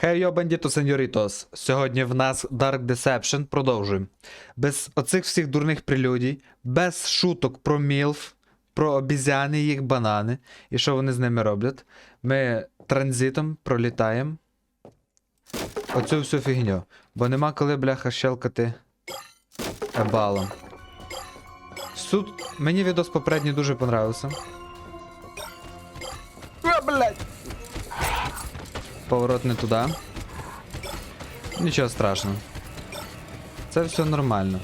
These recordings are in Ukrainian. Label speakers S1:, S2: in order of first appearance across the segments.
S1: Хей йо, бандіто сеньорітос. Сьогодні в нас Dark Deception. Продовжуємо. Без оцих всіх дурних прелюдій, без шуток про мілф, про обізяни їх банани, і що вони з ними роблять. Ми транзитом пролітаємо оцю всю фігню. Бо нема коли, бляха, щелкати ебалом. Суд. Мені відос попередній дуже понравився. Поворот не туди. Нічого страшного. Це все нормально.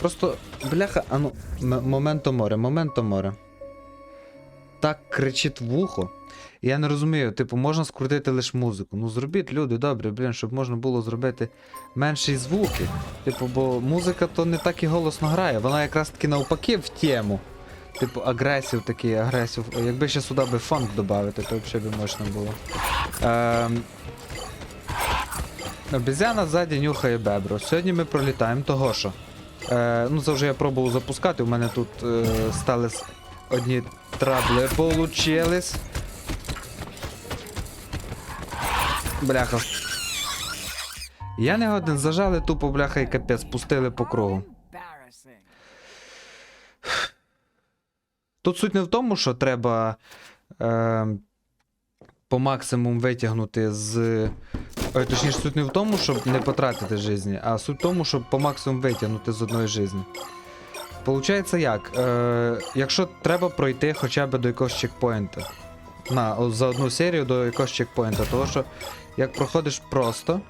S1: Просто, бляха, ану, м- моменто море, моменто море. Так кричить в ухо. І Я не розумію, типу, можна скрутити лише музику. Ну зробіть, люди, добре, блін, щоб можна було зробити менші звуки. Типу, бо музика то не так і голосно грає, вона якраз таки навпаки в тему. Типу, агресів такий, агресів. Якби ще сюди би фанк додати, то взагалі би можна було. Ем... Обезьяна ззаді нюхає бебру. Сьогодні ми пролітаємо того, що. Е, ну, це вже я пробував запускати, у мене тут е, стали одні трабли получились. Бляха. Я не годен, зажали тупо бляха і капець, пустили по кругу. Тут суть не в тому, що треба е, по максимуму витягнути з. Ой, точніше, суть не в тому, щоб не потратити житті, а суть в тому, щоб по максимуму витягнути з одної житті. Получається як? Е, якщо треба пройти хоча б до якогось чекпоінта. На, за одну серію до якогось чекпоінта. Тому що як проходиш просто.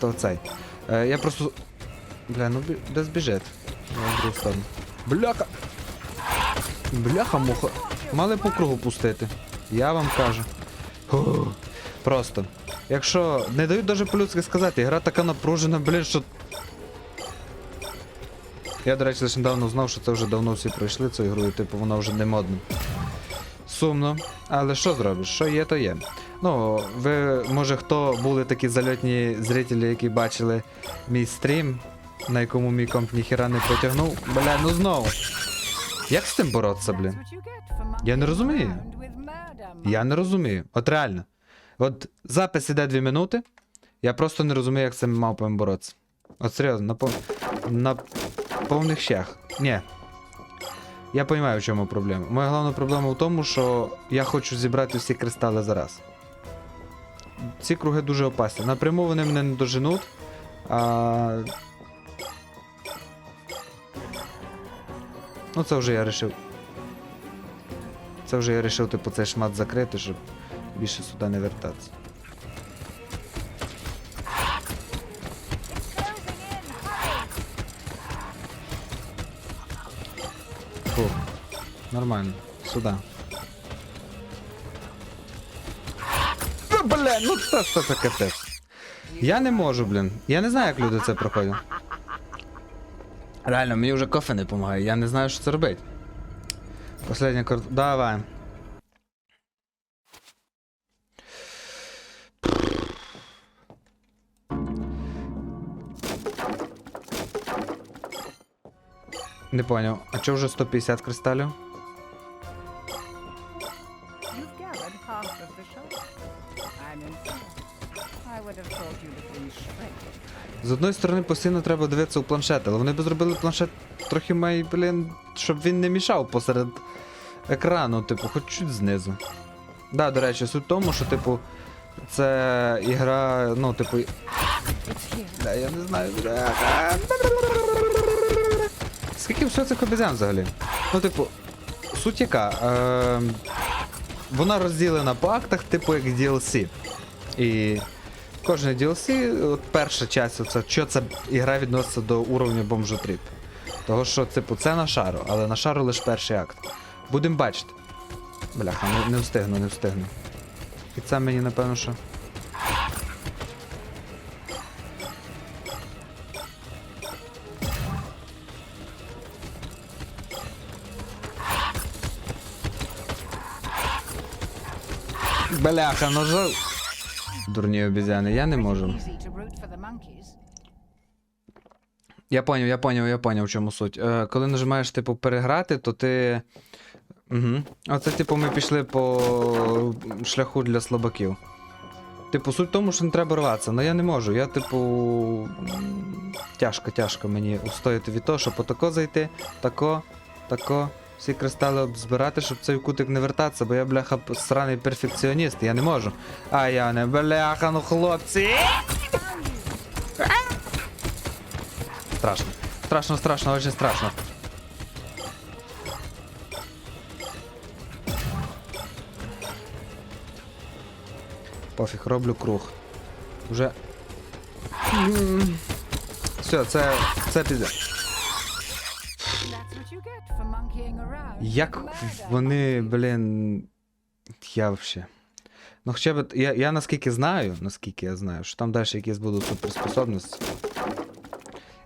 S1: То цей. Е, я просто. Бля, ну бі- десь біжить. На другу сторону. Бляха! Бляха муха. Мали по кругу пустити. Я вам кажу. Фу. Просто. Якщо. Не дають даже по-людськи сказати, гра така напружена, блін, що. Я, до речі, лише недавно знав, що це вже давно всі пройшли цю ігру, і типу вона вже не модна. Сумно. Але що зробиш? Що є, то є. Ну, ви, може, хто були такі зальотні зрителі, які бачили мій стрім, на якому мій комп ніхіра не потягнув. Бля, ну знову. Як з цим боротися, блін? Я не розумію. Я не розумію. От реально. От запис іде 2 минути. Я просто не розумію, як з цими мавпами боротися. От серйозно, на, пов... на повних щах. Ні. Я розумію, в чому проблема. Моя головна проблема в тому, що я хочу зібрати всі кристали зараз. Ці круги дуже опасні. Напряму вони мене не доженуть. А... Ну, це вже я вирішив. Це вже я вирішив, типу, цей шмат закрити, щоб більше сюди не вертатися. Фу. Нормально. Сюди. Ну, Бля, ну це що це капець. Я не можу, блін. Я не знаю, як люди це проходять. Реально, мені вже кофе не допомагає, я не знаю, що це робити. Последня карта. Давай. Не понял. А чого вже 150 кристалів? З одної сторони постійно треба дивитися у планшет, але вони б зробили планшет трохи має, блін, щоб він не мішав посеред екрану, типу, хоч чуть знизу. Да, до речі, суть в тому, що, типу, це ігра, ну, типу. Да, я не знаю. Скільки всього цих обізян взагалі? Ну, типу, суть яка. Е, вона розділена по актах, типу як DLC. І кожне DLC, от перша частина, це що ця ігра відноситься до уровня бомжотріп. Того що, типу, це на шару, але на шару лише перший акт. Будемо бачити. Бляха, не, не встигну, не встигну. І це мені, напевно, що. Бляха, ну за... Дурні обізяни, я не можу. Я поняв, я поняв, я поняв, в чому суть. Е, коли нажимаєш, типу, переграти, то ти Угу. Оце, типу, ми пішли по шляху для слабаків. Типу, суть в тому, що не треба рватися, але я не можу. Я, типу. Тяжко, тяжко мені устояти від того, щоб отако зайти, тако, тако, всі кристали обзбирати, щоб цей кутик не вертатися, бо я, бляха, сраний перфекціоніст, я не можу. А я не бляха, ну хлопці. Страшно. Страшно, страшно, дуже страшно. Пофіг, роблю круг. Уже. Все, це. це піде. Як вони, блін. Я вообще. Ну, хоча б. Я, я наскільки знаю, наскільки я знаю, що там далі якісь будуть суперспособності.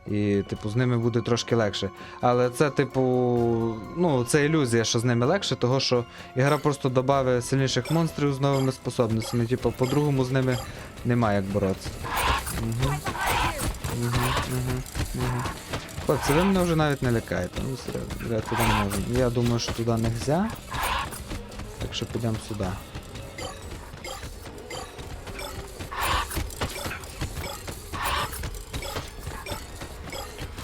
S1: І, типу, з ними буде трошки легше. Але це, типу, ну, це ілюзія, що з ними легше, того що ігра просто додає сильніших монстрів з новими способностями. Типу, по-другому з ними немає як боротися. Угу. Угу, угу, угу. Хлопці, ви мене вже навіть не лякаєте. Ну, я туди не можу. Я думаю, що туди не можна. Так що підемо сюди.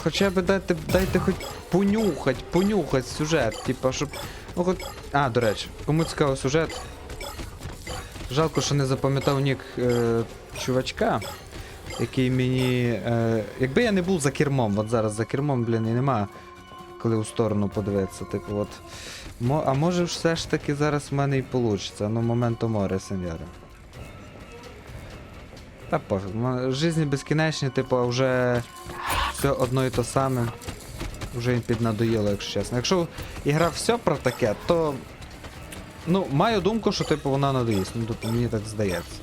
S1: Хоча б дайте, дайте хоч понюхать, понюхать сюжет, типа, щоб. Ну хоч. А, до речі, кому цікавий сюжет. Жалко, що не запам'ятав нік е, чувачка, який мені. Е, якби я не був за кермом, от зараз за кермом, блін, і нема коли у сторону подивитися. Типу, от. Мо, а може все ж таки зараз в мене і вийде. Ну, моменту море, сеньори. Та пофіг. Жизні безкінечні, типу, вже все одно і то саме. Вже їм піднадоїло, якщо чесно. Якщо ігра все про таке, то. Ну, маю думку, що типу вона надоїсть. Ну, тобто мені так здається.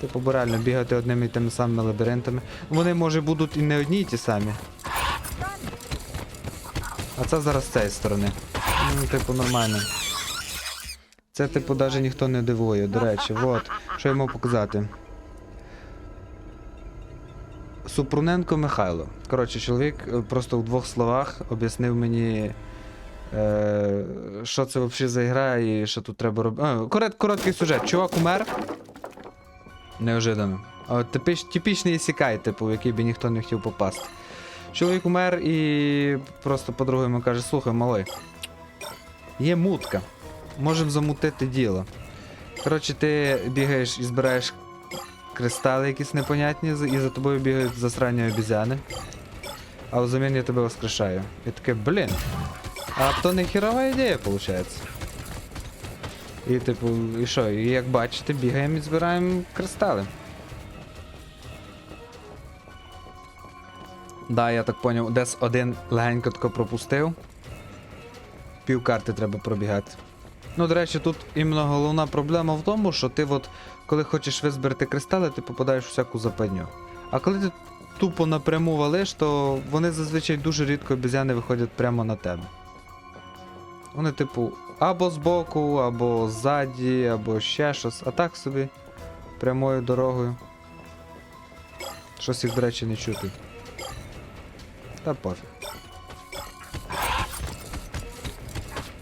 S1: Типу, бо реально бігати одними і тими самими лабіринтами. Вони, може, будуть і не одні й ті самі. А це зараз з цієї сторони. Ну, типу, нормально. Це, типу, навіть ніхто не дивує. До речі, от. Що я мав показати. Супруненко Михайло. Коротше, чоловік е, просто в двох словах об'яснив мені, е, що це взагалі за гра і що тут треба робити. Корот, короткий сюжет. Чувак умер. Неожиданно. А, типіч, типічний ісікай, типу, в який би ніхто не хотів попасти. Чоловік умер і просто по-другому каже: слухай, малий, є мутка. Можемо замутити діло. Коротше, ти бігаєш і збираєш кристали якісь непонятні, і за тобою бігають засрані обізяни. А взамін я тебе воскрешаю. І таке, блін. А то не херова ідея, виходить. І типу, і що, і як бачите, бігаємо і збираємо кристали. Да, я так поняв, десь один легенько тако пропустив. Пів карти треба пробігати. Ну, до речі, тут іменно головна проблема в тому, що ти от, коли хочеш визбирати кристали, ти попадаєш в всяку западню. А коли ти тупо напряму валиш, то вони зазвичай дуже рідко обізяни виходять прямо на тебе. Вони, типу, або збоку, або ззаді, або ще щось, а так собі прямою дорогою. Щось їх, до речі, не чути. Та пофіг.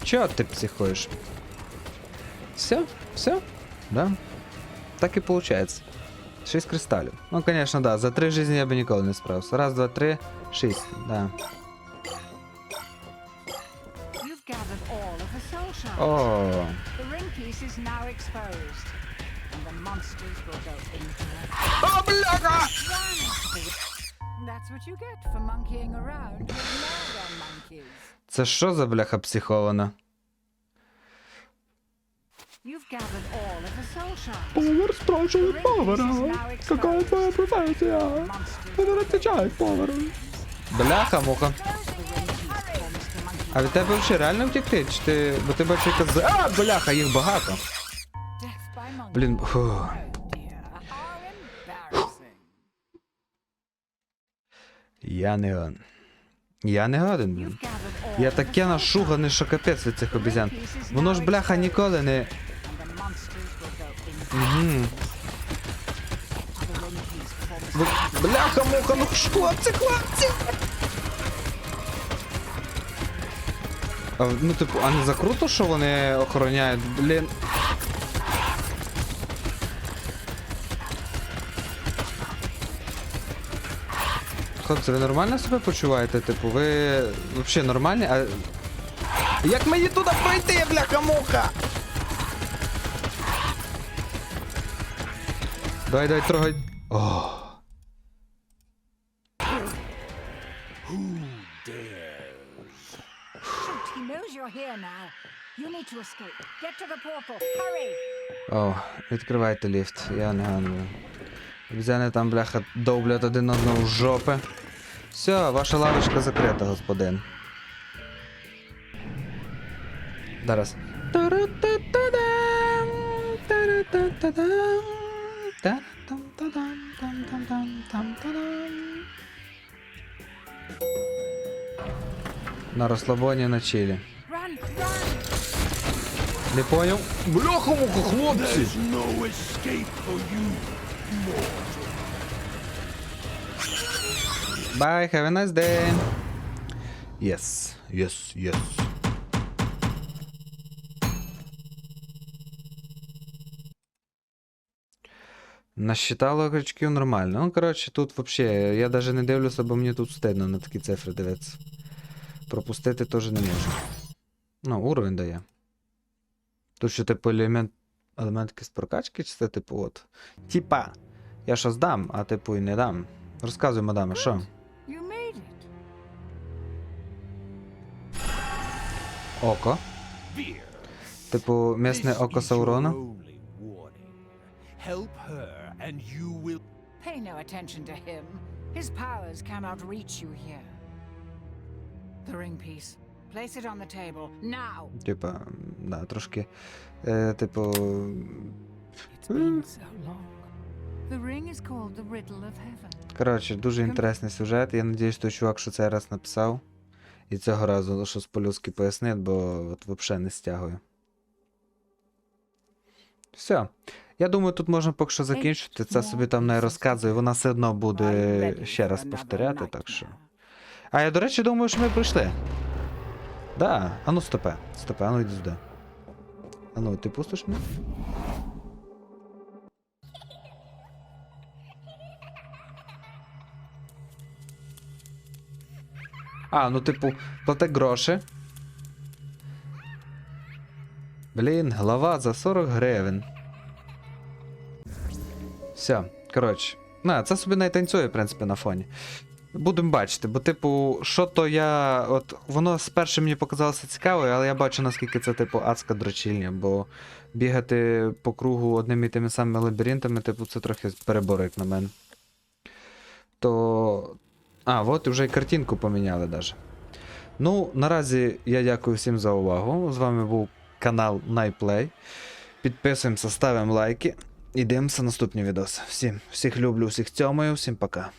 S1: Чого ти психуєш? Все? Все? Да? Так і виходить. Шість кристалів. Ну, звісно, да. За три жизни я би ніколи не справився. Раз, два, три, шість. Да.
S2: With murder monkeys.
S1: Це що за бляха психована?
S3: Повар спрашивает повара, какая твоя профессия? Он отвечает повару.
S1: Бляха, А від тебе взагалі реально втекти? Чи ти. Бо ти бачиш якась. А, бляха, їх багато. Блін, фу. Я не годен. Я не годен, блін. Я таке нашуганий, що капець від цих обізян. Воно ж бляха ніколи не. Угу. Бляха, муха, ну хлопці, хлопці! Ну, типу, а не закруто, що вони охороняють, блін. Хлопці, ви нормально себе почуваєте? Типу, ви взагалі нормальні? А... Як мені туди пройти, бляха-муха? Давай, давай, трогай. О.
S2: he knows you're here now. You need to escape. Get to the portal. Hurry!
S1: О, відкривайте ліфт, я не ганю. Обізяни там, бляха, довблять один одного в жопи. Все, ваша лавочка закрита, господин. Зараз. Тару-там-та-дам-там-там-там-там-там. На розслабоні на чилі. Не поняв? Бляха-муха, хлопці!
S3: no you.
S1: Bye, have a nice day. Yes, yes, yes. Насчитало крючків нормально. Ну, коротше, тут взагалі, я навіть не дивлюся, бо мені тут стидно на такі цифри дивитися. Пропустити теж не можу. Ну, уровень дає. Тут ще, типу, елемент, елемент якийсь прокачки, чи це, типу, от. Типа, я щось дам, а типу і не дам. Розказуй, мадаме, що? Око. Типу, місне око Саурона.
S3: Help her, and you will.
S2: Pay no attention to him. His powers cannot reach you here. The ring piece. Place it on the table. Now!
S1: Типа, да, трошки. Е, типу.
S2: It's been so long. The ring is called the Riddle of Heaven.
S1: Коротше, дуже інтересний сюжет. Я надіюсь, той чувак, що цей раз написав. І цього разу щось по-людськи пояснить, бо от взагалі не стягую. Все. Я думаю, тут можна поки що закінчити. Це собі там не розказує, вона все одно буде ще раз повторяти, так що. А я, до речі, думаю, що ми пройшли. Да, а ну стопе. Стопе, а ну йди сюди. А ну, ти пустиш мене? А, ну типу, плати гроші. Блін, голова за 40 гривень. Все, коротше. На, це собі не танцює, в принципі, на фоні. Будемо бачити, бо, типу, що то я. От воно спершу мені показалося цікавою, але я бачу, наскільки це, типу, адська дрочільня, бо бігати по кругу одними і тими самими лабіринтами, типу, це трохи перебор, як на мене. То. А, от вже і картинку поміняли даже. Ну, наразі я дякую всім за увагу. З вами був канал Найплей. Підписуємося, ставимо лайки і дивимося наступні відоси. Всім, всіх люблю, всіх цьомаю, всім пока.